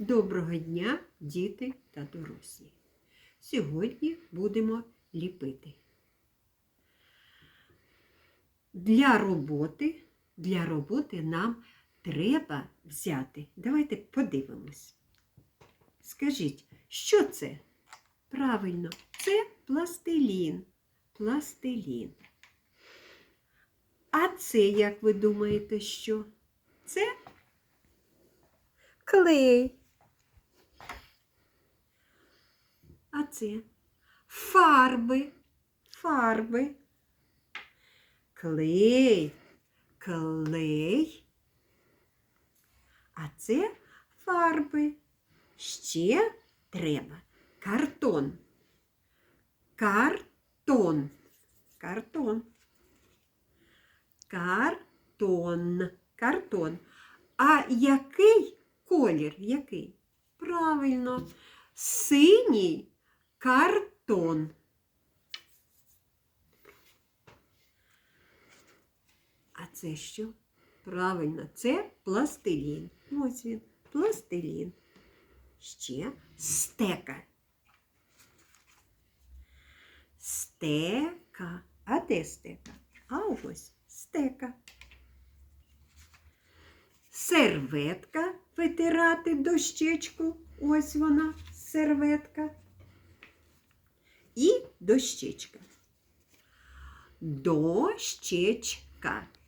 Доброго дня, діти та дорослі. Сьогодні будемо ліпити. Для роботи, для роботи нам треба взяти. Давайте подивимось. Скажіть, що це? Правильно, це пластилін. Пластилін. А це, як ви думаєте, що? Це клей. А фарби. Фарби. Клей. Клей. А це фарби. Ще треба картон. Картон. Картон. Картон. Картон. А який колір? Який? Правильно, синій картон. А це що? Правильно, це пластилін. Ось він, пластилін. Ще стека. Стека. А де стека? А ось стека. Серветка витирати дощечку. Ось вона, серветка. І дощечка. Дощечка.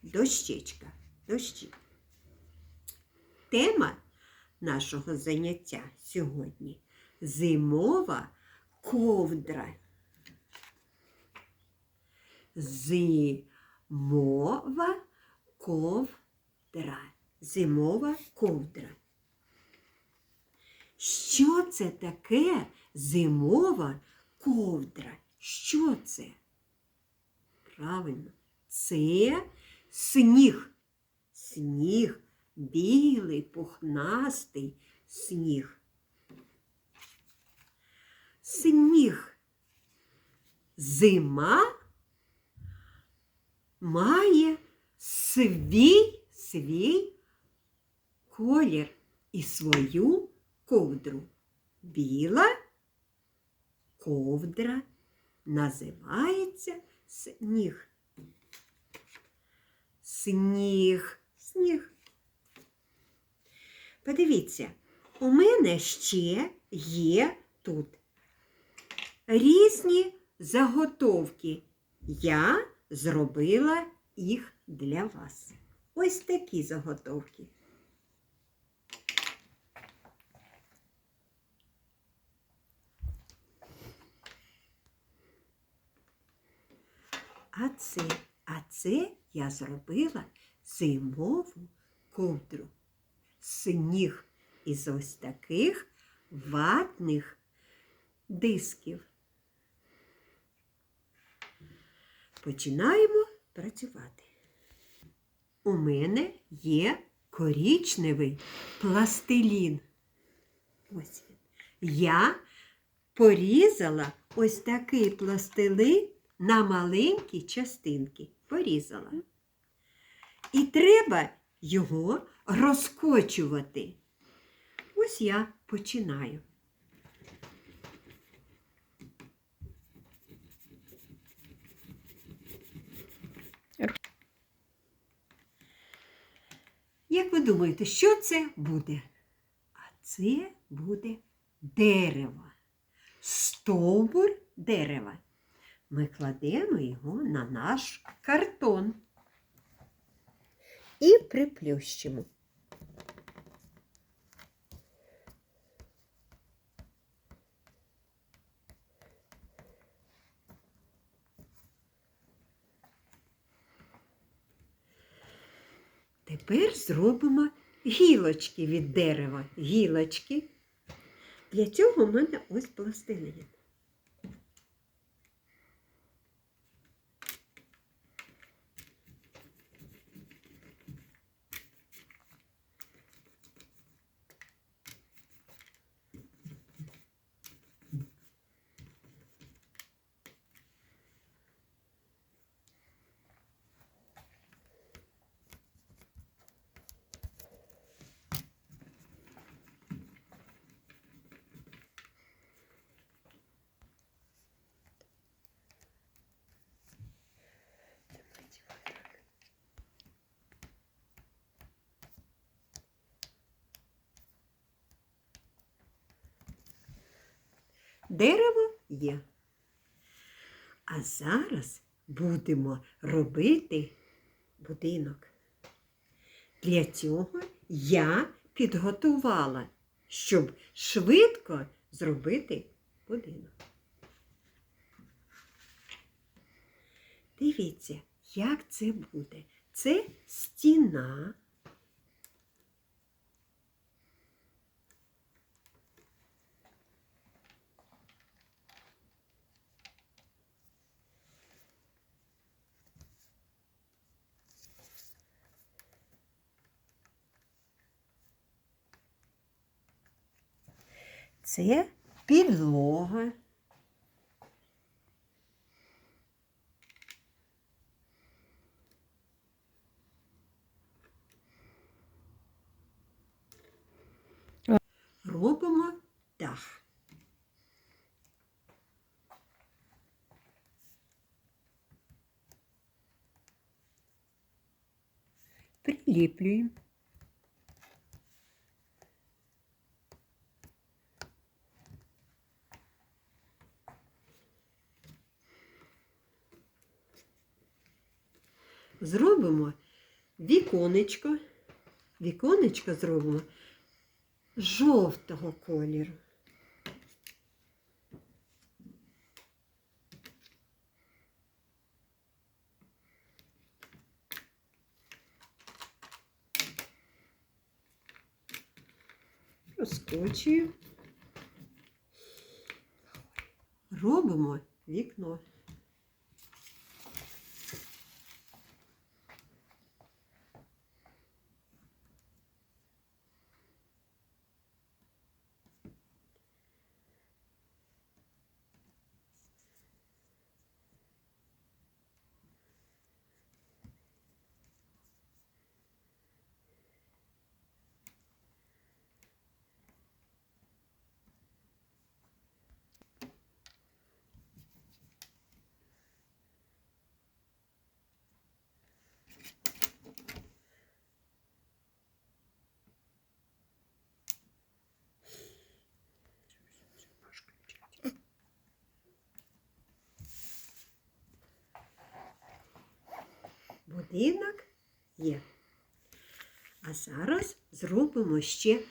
Дощечка. Дощечка. Тема нашого заняття сьогодні зимова ковдра. Зимова ковдра. Зимова ковдра. Що це таке зимова ковдра? Що це? Правильно, це сніг. Сніг, білий, пухнастий сніг. Сніг. Зима має свій свій колір і свою ковдру. Біла ковдра називається сніг. Сніг, сніг. Подивіться, у мене ще є тут різні заготовки. Я зробила їх для вас. Ось такі заготовки. А це, а це я зробила зимову ковдру. Сніг із ось таких ватних дисків. Починаємо працювати. У мене є корічневий пластилін. Ось він. Я порізала ось такий пластилин на маленькі частинки. Порізала. І треба його розкочувати. Ось я починаю. Як ви думаєте, що це буде? А це буде дерево. Стовбур дерева. Ми кладемо його на наш картон і приплющимо. Тепер зробимо гілочки від дерева. Гілочки. Для цього в мене ось пластилин. Дерево є. А зараз будемо робити будинок. Для цього я підготувала, щоб швидко зробити будинок. Дивіться, як це буде. Це стіна. Це підлога. Робимо дах. Приліплюємо. Зробимо віконечко. Віконечко зробимо жовтого кольору. Розкочуємо. Робимо вікно. Будинок є. А зараз зробимо ще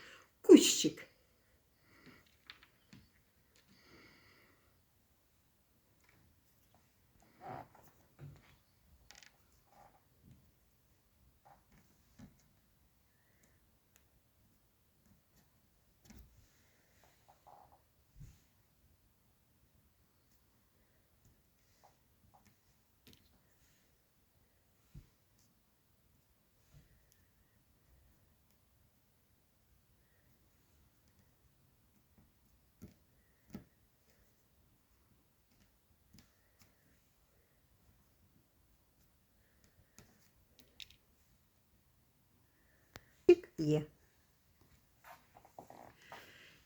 кущик. Є.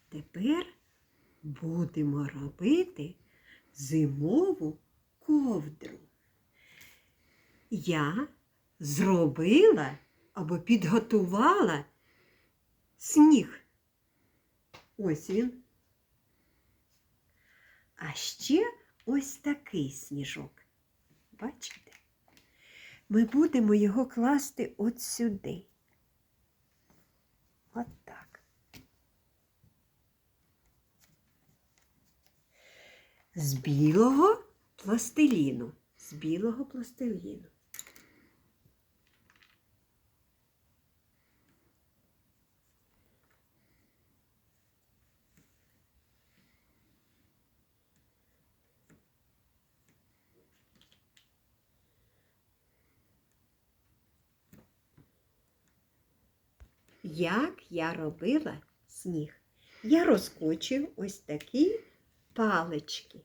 Тепер будемо робити зимову ковдру. Я зробила або підготувала сніг. Ось він. А ще ось такий сніжок. Бачите? Ми будемо його класти от сюди. От так. З білого пластиліну. З білого пластиліну. Як я робила сніг? Я розкочив ось такі палички.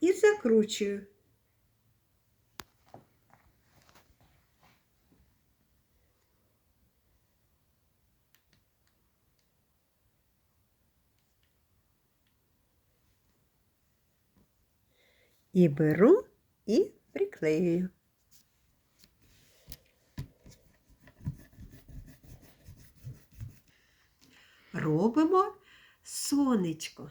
І закручую. І беру і приклею. Робимо сонечко.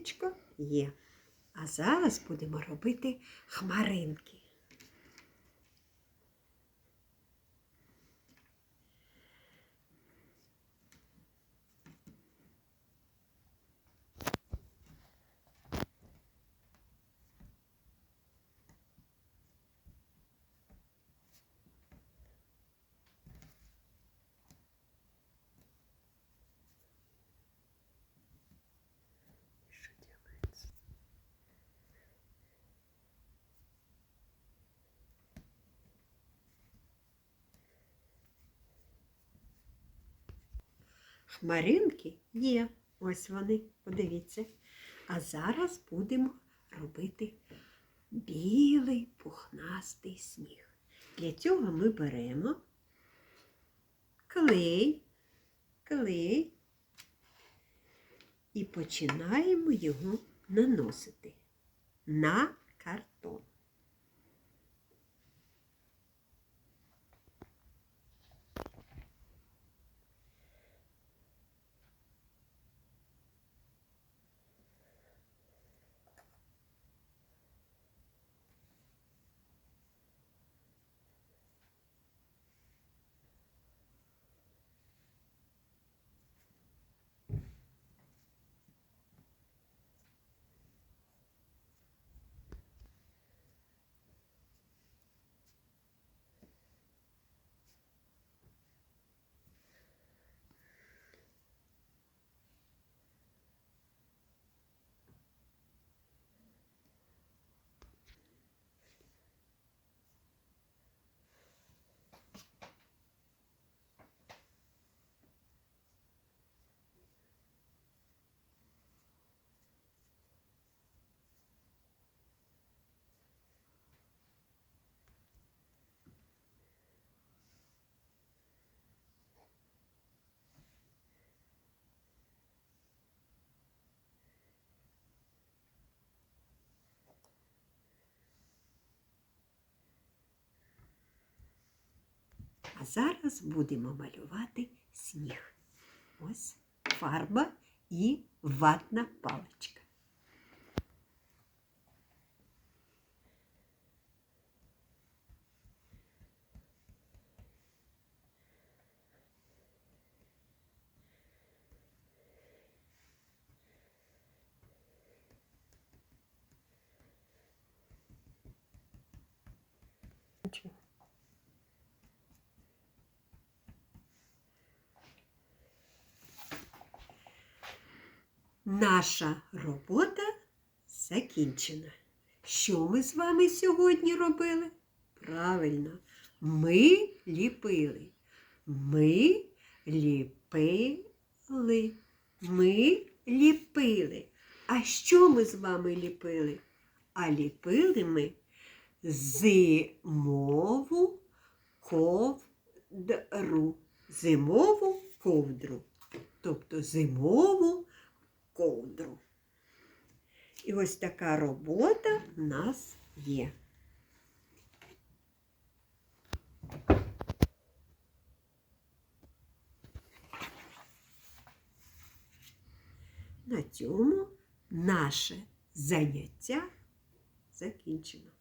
Сонечко є. А зараз будемо робити хмаринки. Хмаринки є. Ось вони, подивіться. А зараз будемо робити білий пухнастий сніг. Для цього ми беремо клей, клей і починаємо його наносити на картон. А зараз будемо малювати сніг. Ось фарба і ватна паличка. Наша робота закінчена. Що ми з вами сьогодні робили? Правильно, ми ліпили. Ми ліпили. Ми ліпили. А що ми з вами ліпили? А ліпили ми зимову ковдру. Зимову ковдру. Тобто зимову ковдру. І ось така робота в нас є. На цьому наше заняття закінчено.